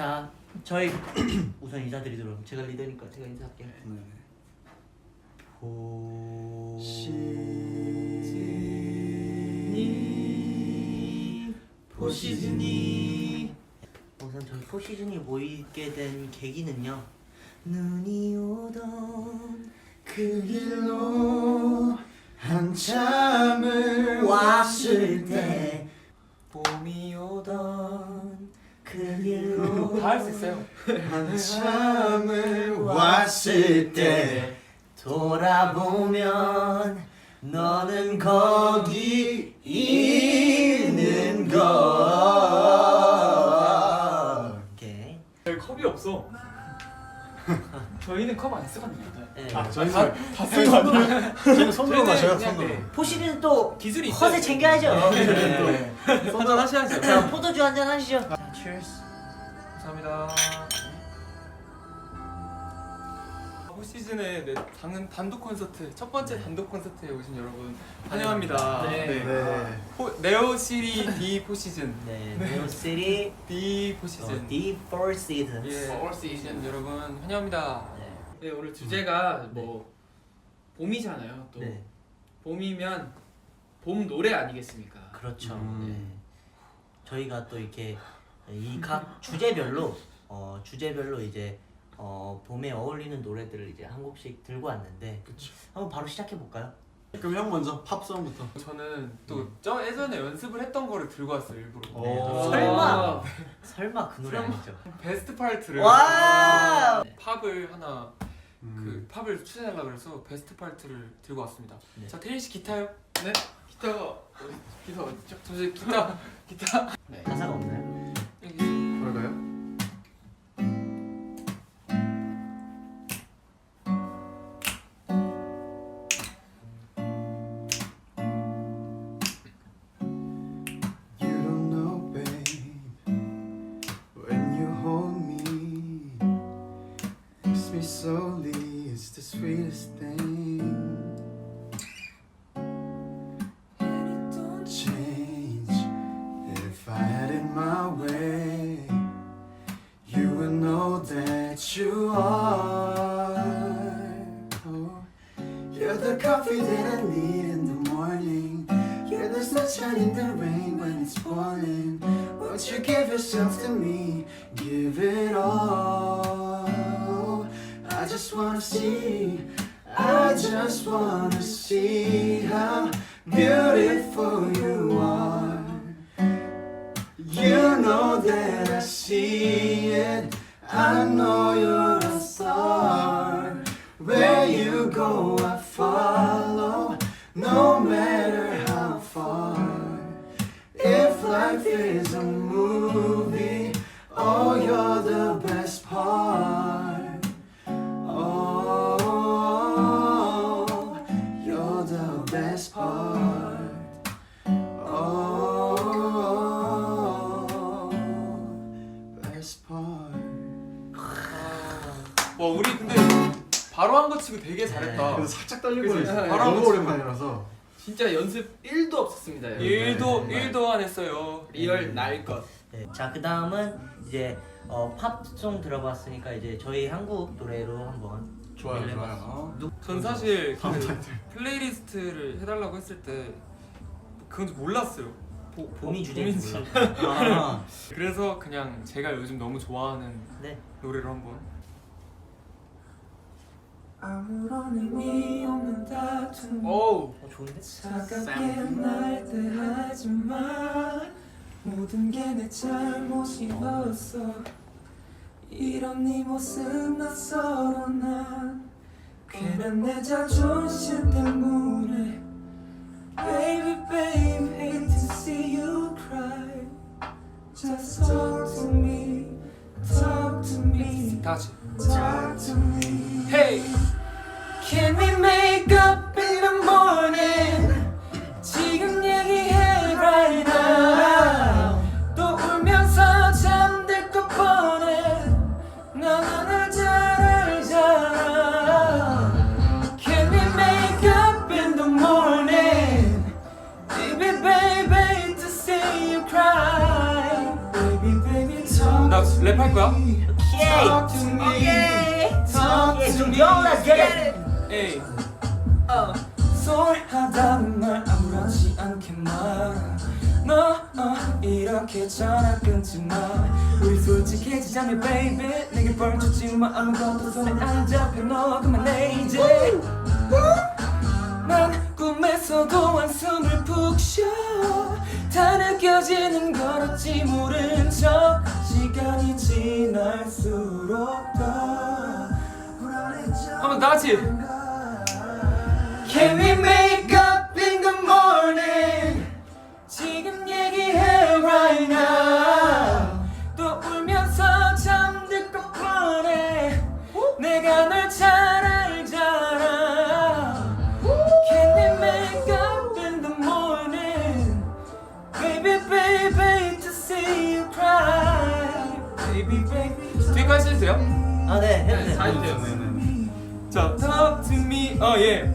자, 저희 우선 인사드리도록 제가 리더니까 제가 인사할게요. 네. 포시즈니 포시즈니 우선 저희 포시즌이 모이게 된 계기는요 눈이 오던 그 길로 한참을 왔을 때 봄이 오던 다 할 수 있어요. 한참을 왔을 때 돌아보면 너는 거기 있는 걸 오케이 저희 컵이 없어. 저희는 컵 안 쓰거든요. 네. 아 저희 다- 다다 손으로. 저희는 손으로 마셔요 그냥 손으로 네. 포시는 또 기술이 있어요. 컷에 챙겨야죠 네. 한잔 하셔야죠. 자 포도주 한잔 하시죠 자 cheers 감사합니다. 시즌에 네, 단, 단독 콘서트 첫 번째 단독 콘서트에 오신 여러분 환영합니다. 네. 네. 포, 네오 시리 D 포 시즌 네 네오 시리 D 포 시즌 어, Four Seasons 예, Seasons. 여러분 환영합니다. 네. 네 오늘 주제가 뭐 봄이잖아요. 또 네 봄이면 봄 노래 아니겠습니까? 그렇죠 음. 네. 저희가 또 이렇게 이 각 주제별로 어, 주제별로 이제 어, 봄에 어울리는 노래들을 이제 한 곡씩 들고 왔는데 그쵸. 한번 바로 시작해 볼까요? 그럼 형 먼저 팝송부터 저는 또 저 예전에 연습을 했던 거를 들고 왔어요 일부러. 오. 네, 설마 설마 그 노래 설마. 아니죠? 베스트 파트를 와! 팝을 하나 그 음. 팝을 추천하려 그래서 베스트 파트를 들고 왔습니다. 네. 자 태일 씨 기타요? 네 기타가 어디 기타 어디죠? 저 이제 기타 기타 네. 가사가 없나요? My way. You will know that you are. Oh, you're the coffee that I need in the morning. You're the sunshine in the rain when it's pouring. Won't you give yourself to me? Give it all. I just wanna see. I just wanna see how beautiful you are. You know that I see it. I know you're a star. Where you go, I follow. No matter how far. If life is a movie, all you're 와 우리 근데 바로 한 거 치고 되게 잘했다. 그래서 살짝 떨리고 그치? 있어요. 바로 너무 한번 오랜만이라서. 진짜 연습 1도 없었습니다. 여러분. 일도 네. 일도 안 했어요. 리얼 날 것. 네. 자, 그 다음은 이제 어, 팝송 들어봤으니까 이제 저희 한국 노래로 한번 좋아요, 준비를 좋아요. 해봤습니다. 누- 전 사실 다음 그 타이틀. 플레이리스트를 해달라고 했을 때 그건 몰랐어요. 보, 봄이 주제인 봄인지. 몰라. 아, 그래서 그냥 제가 요즘 너무 좋아하는 네. 노래를 한번. 아무런 의미 없는 다툼 어, 좋은데? 차갑게 날 대하지만 모든 게 내 잘못이었어 이런 네 모습 낯설어 난 괜한 내 자존심 때문에 Baby babe hate to see you cry Just talk to me Talk to me 다 같이. Talk to me Hey. Can we make up in the morning? 지금 얘기해 right now 또 울면서 잠들 것 뻔해 난 오늘 잘 알잖아 Can we make up in the morning? Baby baby to see you cry Baby baby talk 나 랩할 거야. Talk to me 오케이 Talk 예, to 좀 me yo, let's get it. 에이 소홀하다는 말 아무렇지 않게 말아 너 어, 이렇게 전화 끊지 마. 우리 솔직해지자며 baby. 내게 벌 주지 마. 아무것도 손에 안 잡혀. 너 그만해 이제. 난 꿈에서도 한숨을 푹 쉬어. 다 느껴지는 걸 어찌 모른 척. 시간이 지날수록 더 불안해져. 한번 다 같이 Can we make up in the morning? 지금 얘기해 right now. 또 울면서 잠들 것 뻔해. 내가 널 잘 알잖아. Can we make up in the morning? Baby, baby, to see you cry. Baby, baby. 뒤까지 해도 돼요? 아 네 해도 네, 다돼 해도 돼요. 네네네. 자 Talk to me, oh yeah.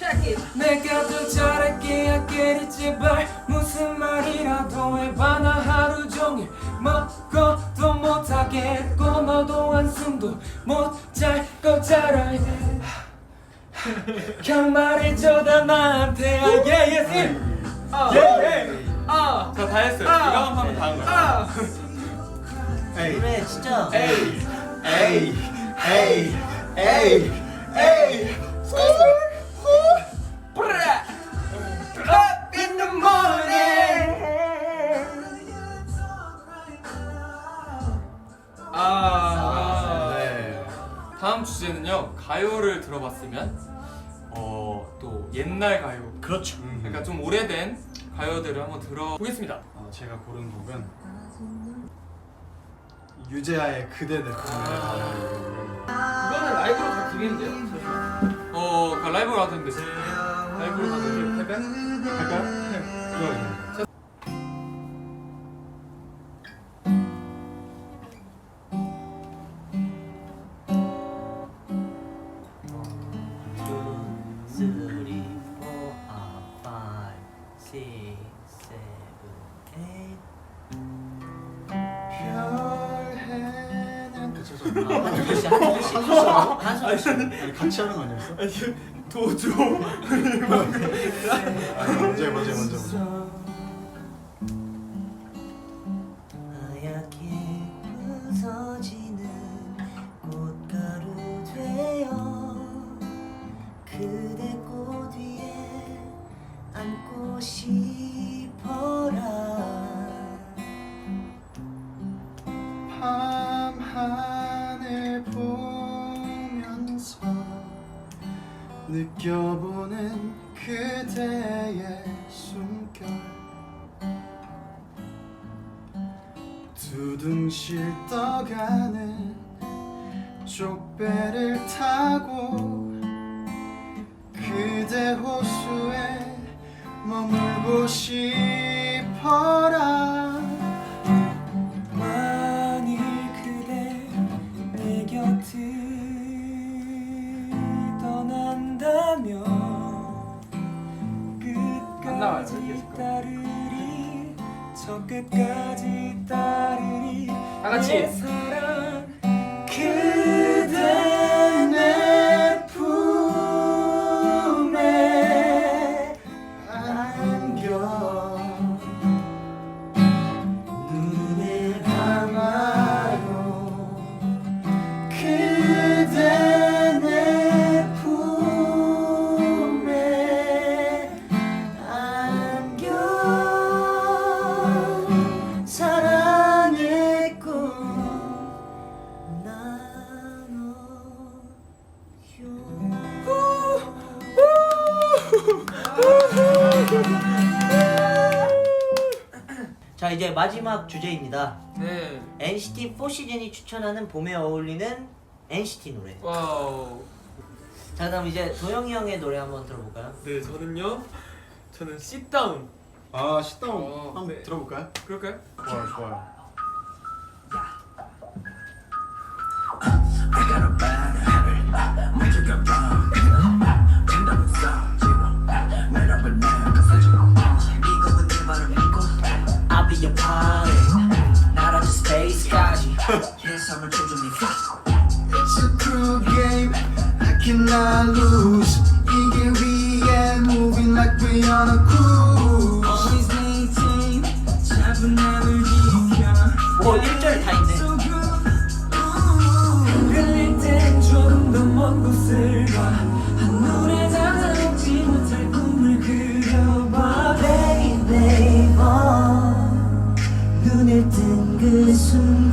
Check it. 내가 더 잘할게 할게 제발. 무슨 말이라도 해봐 나 하루 종일 먹어도 못하겠고 너도 한숨도 못잘 거잖아 그냥 말해줘 다 나한테. 아 yeah yes it 아, yeah. 아, 자, 다 했어요. 이거 한번 하면 다 한 거야. 아. 에이. 노래 진짜. 에이. 에이. 에이. 에이. 에이 다음 주제는요. 가요를 들어봤으면 어, 또 옛날 가요. 그렇죠. 그러니까 좀 오래된 가요들을 한번 들어보겠습니다. 어, 제가 고른 곡은 유재하의 그대 내 품에 이거는 라이브로 다 드리는데요. 잠시만. 어, 그 라이브로 하던데. 라이브로 하던데. 할까요? 할까요? 좋 six, seven, 아, 같이 하는 거 아니었어? 아니 먼저 먼저 먼저 먼저 하얗게 느껴보는 그대의 숨결. 두둥실 떠가는 족배를 타고 그대 호수에 머물고 싶어라 이제 마지막 주제입니다 네. NCT 4시즌이 추천하는 봄에 어울리는 NCT 노래 와우. 자 그럼 이제 도영이 형의 노래 한번 들어볼까요? 네, 저는요. 저는 sit-down. 아 식당 어, 한번 네. 들어볼까요? 그럴까요? 좋아요 좋아요 I'll be your party I cannot lose 이게 위에 moving like we on a cruise Always maintain 차분함을 지켜 오 1절 다 있네 So good 흔들릴 땐 조금 더 먼 곳을 봐 한눈에 담아오지 못할 꿈을 그려봐 Baby oh 눈에 뜬그 순간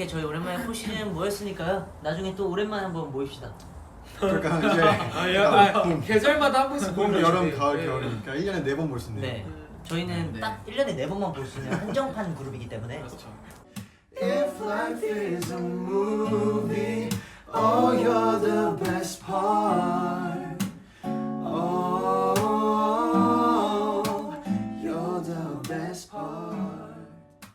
이렇게 저희 오랜만에 포시는 모였으니까요. 나중에 또 오랜만에 한번 모입시다. 그러니까 이제 아, 예. 아 그러니까 계절마다 한 번씩 봄, 봄 여름, 가을, 예. 겨울이니까 그러니까 1년에 4번 볼 수 있네요. 네. 저희는 네. 딱 1년에 4번만 볼 수 있는 한정판 그룹이기 때문에 그렇죠. If life is a movie, oh, you're the best part.